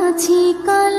আছি কাল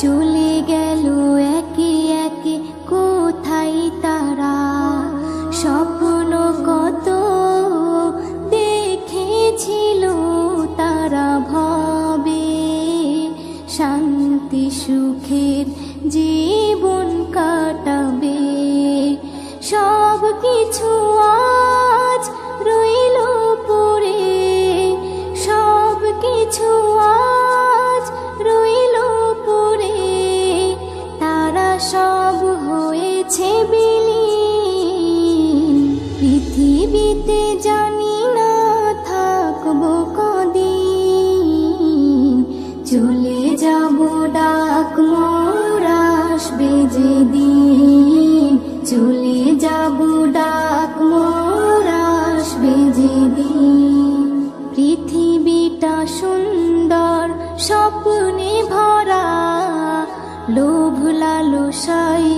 চলে গেল আসবে যেদিন চলে যাব ডাক মোর আসবে যেদিন পৃথিবীটা সুন্দর স্বপ্নে ভরা লোভ লালসায়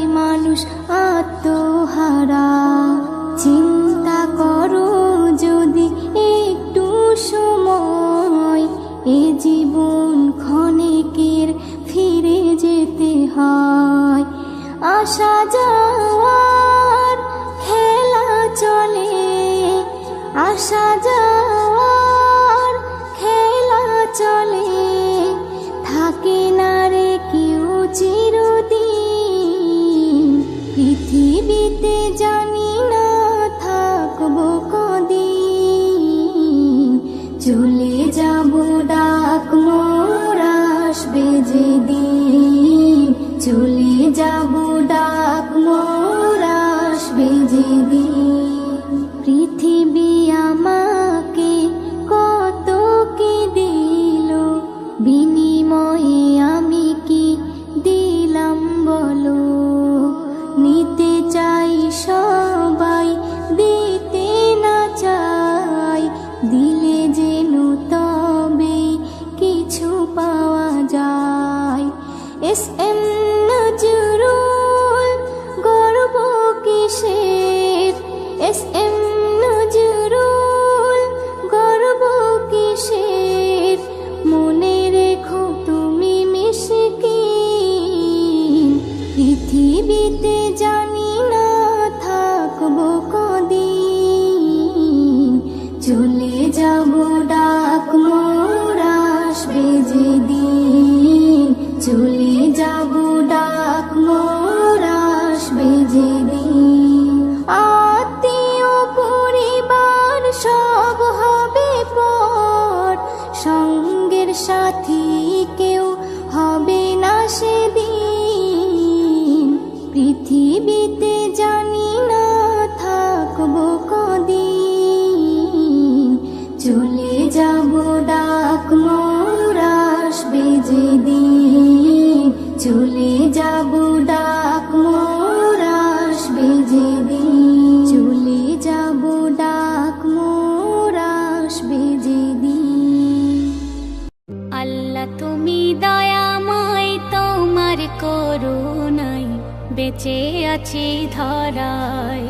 পৃথিবীতে জানি বেঁচে আছি ধরাই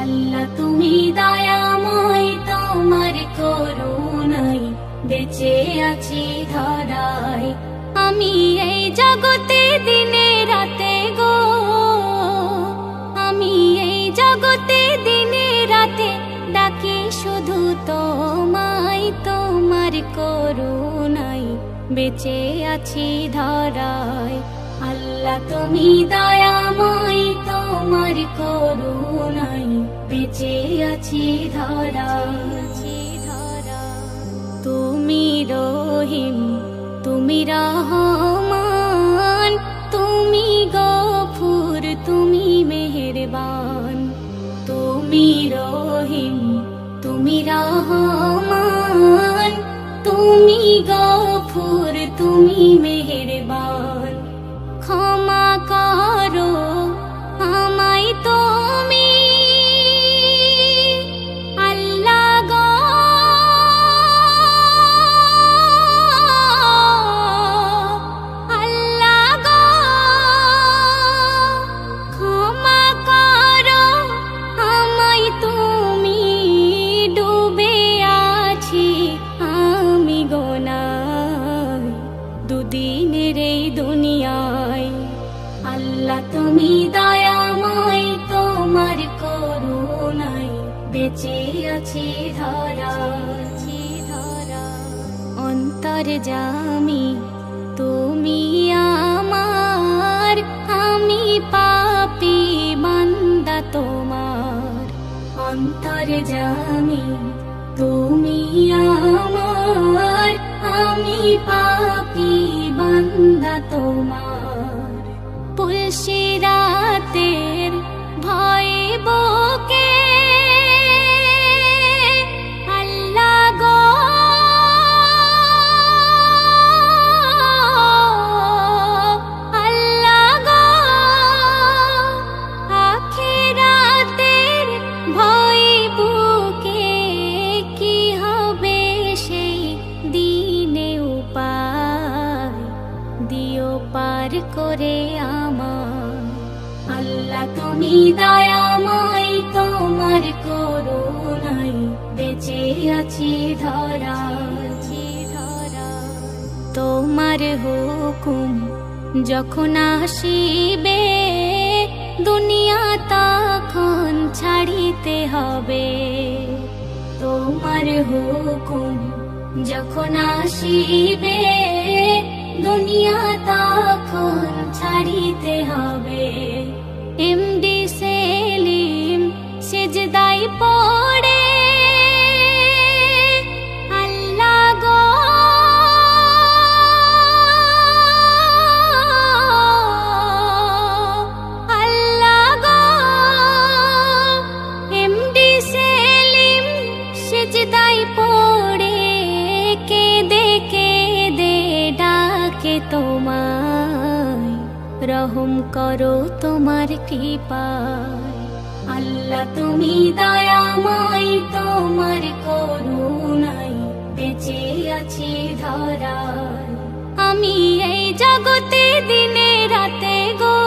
আল্লাহ, তুমি দয়াময়, তোমার করুণাই বেঁচে আছি ধরাই আমি এই জগতে দিনে রাতে গো। আমি এই জগতে দিনে রাতে ডাকি শুধু তোমায়, তোমার করুণাই বেঁচে আছি ধরায়। আল্লাহ তুমি দয়াময়, তোমার করুণাই বেঁচে আছি ধরা। তুমি রহিম, তুমি রহমান, তুমি গফুর, তুমি মেহেরবান। তুমি রহিম, তুমি রহমান, তুমি গফুর, তুমি মেহেরবান। ক্ষমা করো। আমি পাপি বান্দা তোমার। পুলসি রাতের ভয় বকে তোমার হুকুম যখন আসিবে, দুনিয়া তখন ছাড়িতে হবে। তোমার হুকুম যখন আসিবে, দুনিয়া তখন ছাড়িতে হবে। এমডি সেলিম সেজদাই পড়ে রহম করো তোমার কৃপায়। আল্লাহ, তুমি দয়াময়, তোমার করুণাই বেঁচে আছি ধরায়। আমি এই জগতে দিনে রাতে গো।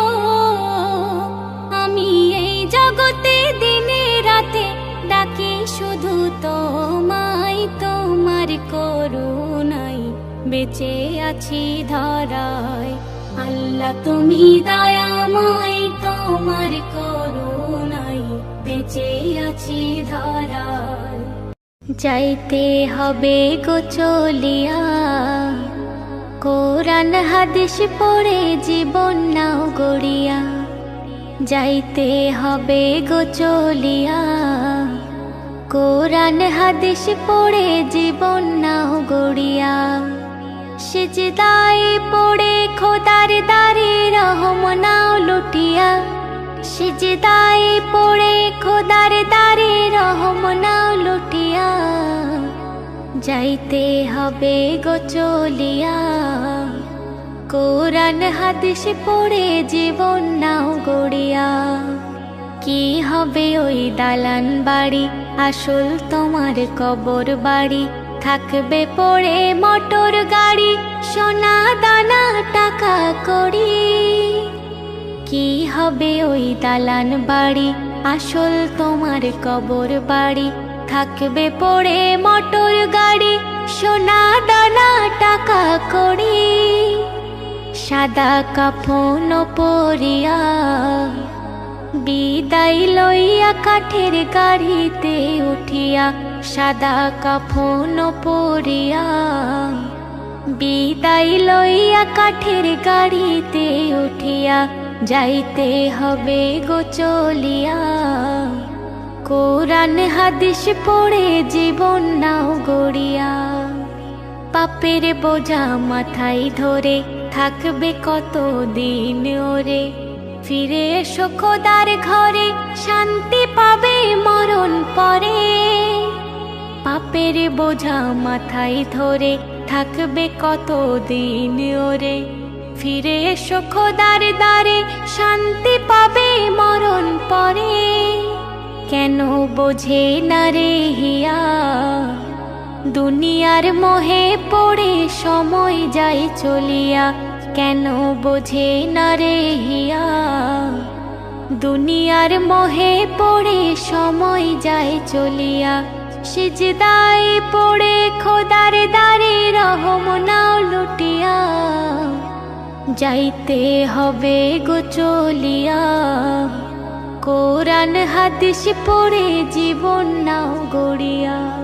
আমি এই জগতে দিনে রাতে ডাকি শুধু তোমায়, তোমার করুণাই বেঁচে আছি ধরায়। আল্লাহ, তুমি দয়াময় তোমার করুণাই বেঁচে আছি ধরায়। যাইতে হবে গো চলিয়া, কোরআন, হাদিস পড়ে জীবন নাও গড়িয়া। যাইতে হবে গো চলিয়া, কোরআন, হাদিস পড়ে জীবন নাও গড়িয়া। সিজদায় পড়ে খোদার দারে রহম নাও লুটিয়া। সিজদায় পড়ে খোদার দারে রহম নাও লুটিয়া। যাইতে হবে গো চলিয়া। কোরআন হাদিস পড়ে জীবন নাও গড়িয়া। কি হবে ওই দালান বাড়ি? আসল তোমার কবর বাড়ি। থাকবে পড়ে মোটর গাড়ি, সোনা দানা টাকা করি কি হবে ওই দালান বাড়ি? আসল তোমার কবর বাড়ি। থাকবে পড়ে মোটর গাড়ি, সোনা দানা টাকা করি সাদা কাফন পরিয়া বিদায় লইয়া কাঠের গাড়িতে উঠিয়া সাদা কাফন পরিয়া, বিদায় লইয়া কাঠের গাড়িতে উঠিয়া, যাইতে হবে গো চলিয়া। কোরআন হাদিস পড়ে জীবন নাও গড়িয়া। পাপের বোঝা মাথায় ধরে, থাকবে কত দিন ওরে? ফিরে এসো খোদার ঘরে, শান্তি পাবে পাপের বোঝা মাথায় ধরে, থাকবে কত দিন ওরে? ফিরে এসো খোদার দ্বারে, শান্তি পাবে মরণ পরে। কেন বোঝে না রে হিয়া? দুনিয়ার মোহে পড়ে সময় যায় চলিয়া, কেন বোঝে না রে হিয়া? দুনিয়ার মোহে পড়ে সময় যায় চলিয়া সিজদাই পড়ে খোদার দারে রহম নাও লুটিয়া। যাইতে হবে গো চলিয়া। কোরআন হাদিস পড়ে জীবন নাও গড়িয়া।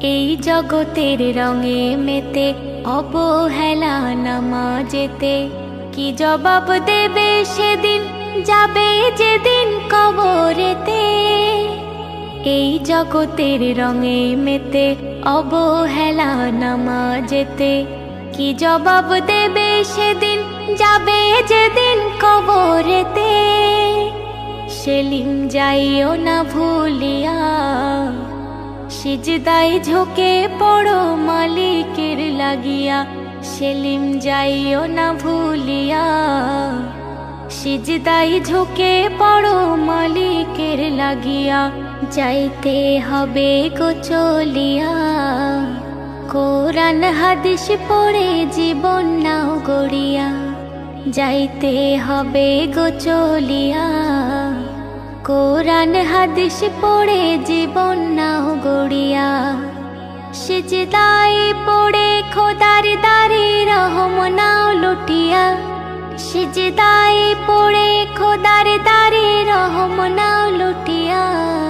এই জগতের রঙে মেতে অবহেলা নামা যেতে কি জবাব দেবে সেদিন? যাবে যেদিন কবরেতে। এই জগতের রঙে মেতে, অবহেলা নামা যেতে কি জবাব দেবে সেদিন? যাবে যেদিন কবরেতে। সেলিম যাইও না ভুলিয়া সিজদাই ঝোঁকে পড়ো মালিকের লাগিয়া। সেলিম যাইও না ভুলিয়া সিজদাই ঝোঁকে পড়ো মালিকের লাগিয়া। যাইতে হবে গো চলিয়া। কোরআন হাদিস পড়ে জীবন নাও গড়িয়া। যাইতে হবে গো চলিয়া। কোরআন হাদিস পড়ে জীবন নাও গড়িয়া। সিজদাই পড়ে খোদার দারে রহম নাও লুটিয়া। সিজদাই পড়ে খোদার দারে রহম নাও লুটিয়া।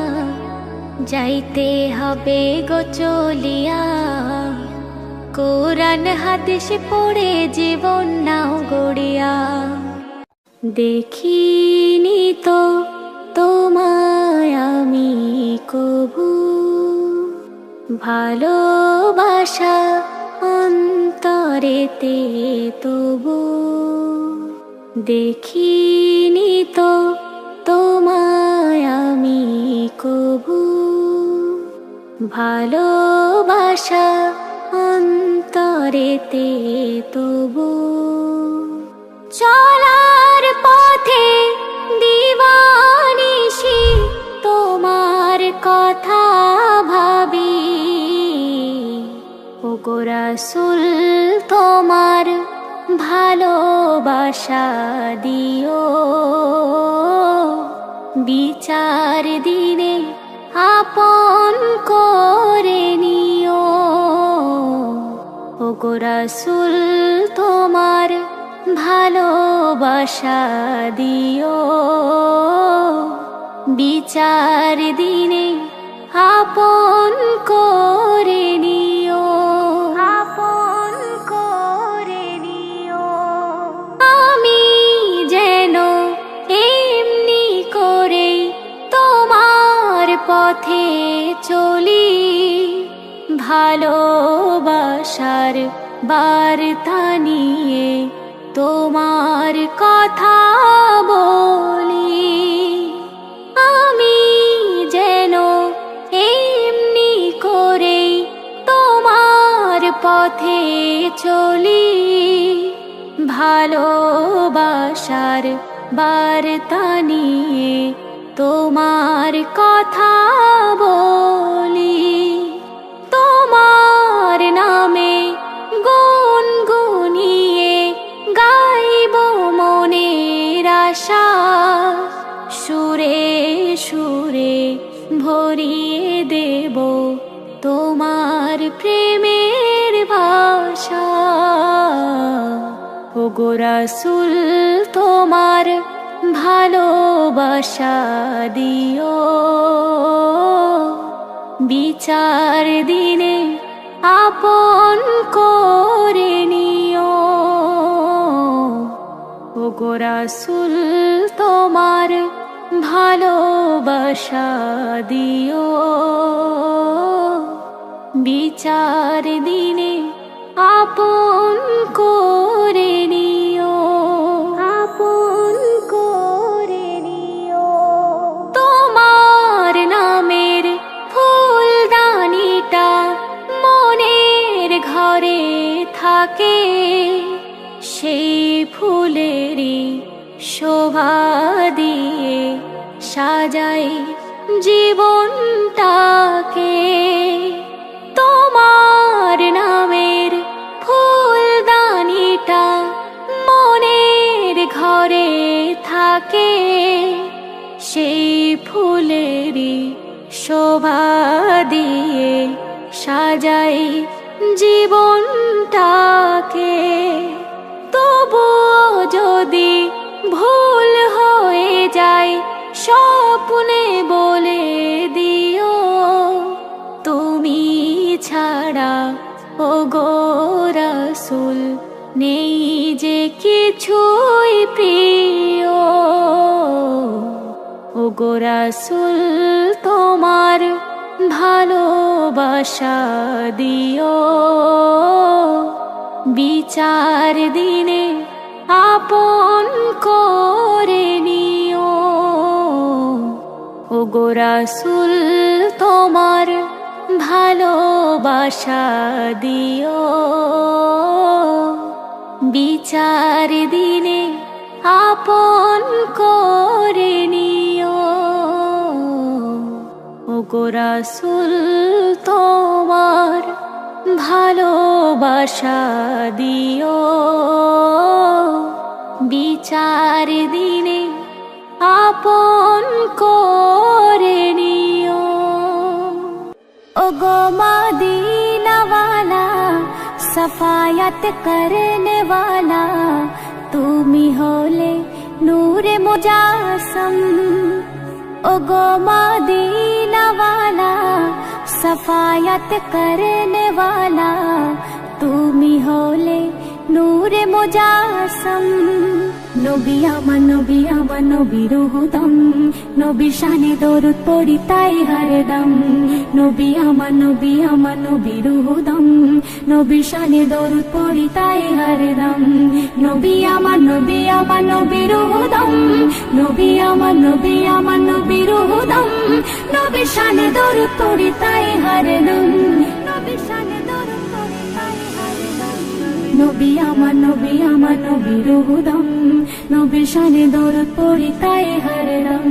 যাইতে হবে গো চলিয়া। কোরআন হাদিস পড়ে জীবন নাও গড়িয়া। দেখিনি তো তোমায় আমি কবু। ভালোবাসা অন্তরেতে তবু। দেখিনি তো ভালোবাসা অন্তরেতে তবু চলার পথে দিবানিসি তোমার কথা ভাবি। ও গোরাসুল তোমার ভালোবাসা দিও। বিচার দিনে আপন করে নিও। গোরাসুল তোমার ভালোবাসা দিও। বিচার দিনে আপন করে নিও। পথে চলি, ভালোবাসার বার্তা নিয়ে তোমার কথা বলি। আমি যেন এমনি করে তোমার পথে চলি, ভালোবাসার বার্তা নিয়ে তোমার কথা বলি, তোমার নামে গুন গাইব মনের আশা। সুরে সুরে ভরিয়ে দেব তোমার প্রেমের ভাষা। ও গোরাসুল তোমার ভালোবাসা দিও। বিচার দিনে আপন করে নিও। গোরাসুল তোমার ভালোবাসা দিও। বিচার দিনে আপন করে নিও। থাকে সেই ফুলেরই শোভা দিয়ে সাজাই জীবনটাকে। তোমার নামের ফুলদানিটা মনের ঘরে থাকে, সেই ফুলেরই শোভা দিয়ে সাজাই জীবনটাকে, তবুও যদি ভুল হয়ে যায়, স্বপ্নে বলে দিও, তুমি ছাড়া ও গোরাসুল নেই যে কিছুই প্রিয়। ও গোরাসুল তোমার ভালোবাসা দিও। বিচার দিনে আপন করে নিও। ও গোরাসুল তোমার ভালোবাসা দিও। বিচার দিনে আপন করে নিও। কোরাসুল তোমার ভালোবাসা দিও। বিচার দিনে আপন করে নিও। ও গোমা সফায়াত করনে ওয়ালা তুমি হলে নূরে মুজাসম। ও গোমা हिदायत करने यत् करणी होले नूरे मुजासम। নবী আমার নবী আমার নবীর হুদম নবী শানে দরুদ পড়ি তাই হরদম নবী আমার নবী আমার নবীর হুদম নবী শানে দরুদ পড়ি তাই হরদম নবী আমার নবী আমার নবীর হুদম নবী আমার নবী আমার নবীর হুদম নবী শানে দরুদ পড়ি তাই হরদম নবী, আমার নবী আমার নবী হুদম নবী শানে দরদ পড়ি, তাই হরদম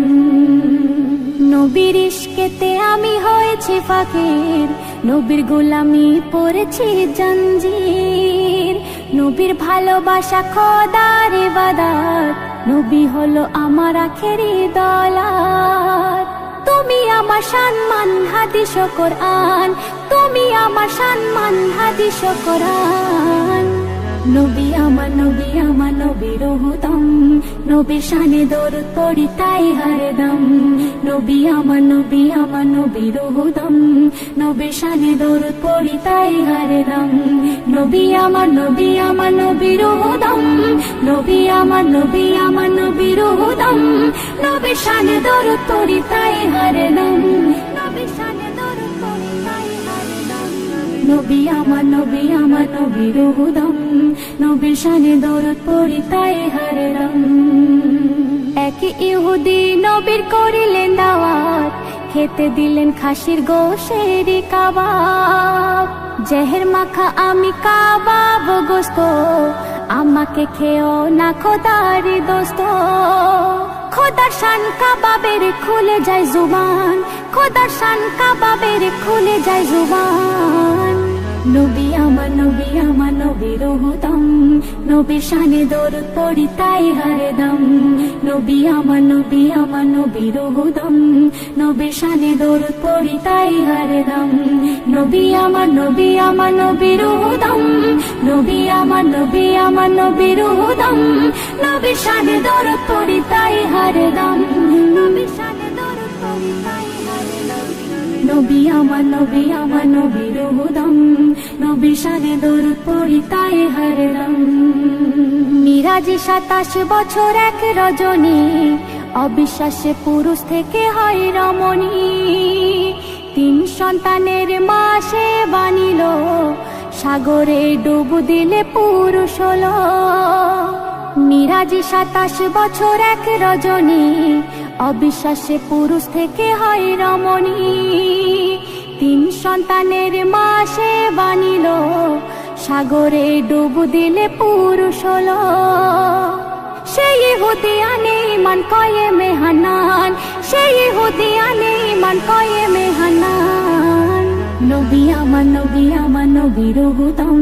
নবীর ইশকেতে আমি হয়েছি ফাকির। নবীর গোলামি পড়েছি জঞ্জির। নবীর ভালোবাসা খোদার ইবাদত। নবী হলো আমার আখেরি দলাত তুমি আমার সম্মান, হাদিস কোরআন। তুমি আমার সম্মান, হাদিস কোরআন। নবী আমার নবী, আমার নবীর হুদম নবী শানে দরুদ পড়ি, তাই হরদম নবী আমার নবী, আমার নবীর হুদম নবী শানে দরুদ পড়ি, তাই হরদম নবী আমার নবী, আমার নবীর হুদম নবী আমার নবী, আমার নবীর হুদম নবী শানে দরুদ পড়ি, তাই হরদম নবী, আমার নবী, আমার নবীর নবী শানে দরদ পড়ি তাই হরদম এক ইহুদি নবীর করিলেন দাওয়াত, খেতে দিলেন খাসির গোশের কাবাব। জেহের মাখা আমি কাবাব গোস্ত, আমাকে খেও না খোদারি দোস্ত। খোদার শান কাবাবের খুলে যায় জুবান, খোদার শান কাবাবের খুলে যায় জুবান। নবী আমার নবী, আমার নবীর হুদম নবী শানে দরদ পড়ি, তাই হরদম নবী আমার নবী, আমার নবীর হুদম নবী শানে দরদ পড়ি, তাই নবী আমার নবী আমার নবী আমার নবী হুদম নবী নবী নবী, আমার নবী, আমার নবীর হুদম নবী শানে দরুদ পড়ি তাই হরদম মিরাজি সাতাশ বছর এক রজনী, অবিশ্বাসে পুরুষ থেকে হয় রমণী। তিন সন্তানের মা সে বানিল, সাগরে ডুব দিলে পুরুষ হলো। মিরাজি সাতাশ বছর এক রজনী অবিশ্বাসে পুরুষ থেকে হয় রমণী। তিন সন্তানের মাসে বানিল। সাগরে ডুব দিলে পুরুষ হলো। সেই আনে, মান কয়ে মেহানান। সেই আনে, মান কয়ে মেহানান। নবী আমার নবী, আমার নবীর হুদম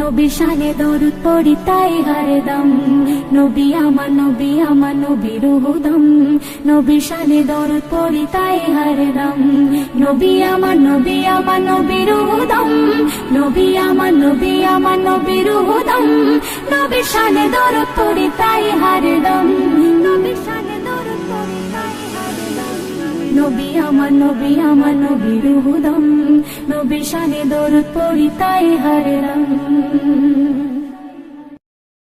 নবী শানে দরুদ পড়ি তাই হরদম নবী আমার নবী, আমার নবীর হুদম নবী শানে দরুদ পড়ি তাই হরদম নবী আমার নবী, আমার নবীর হুদম নবী আমার নবী, আমার নবীর হুদম নবী শানে দরুদ পড়ি তাই হরদম নবী শানে নবী আমার নবী আমার নবী রুহুদম নবী শানে দরুদ পড়ি তাই হরদম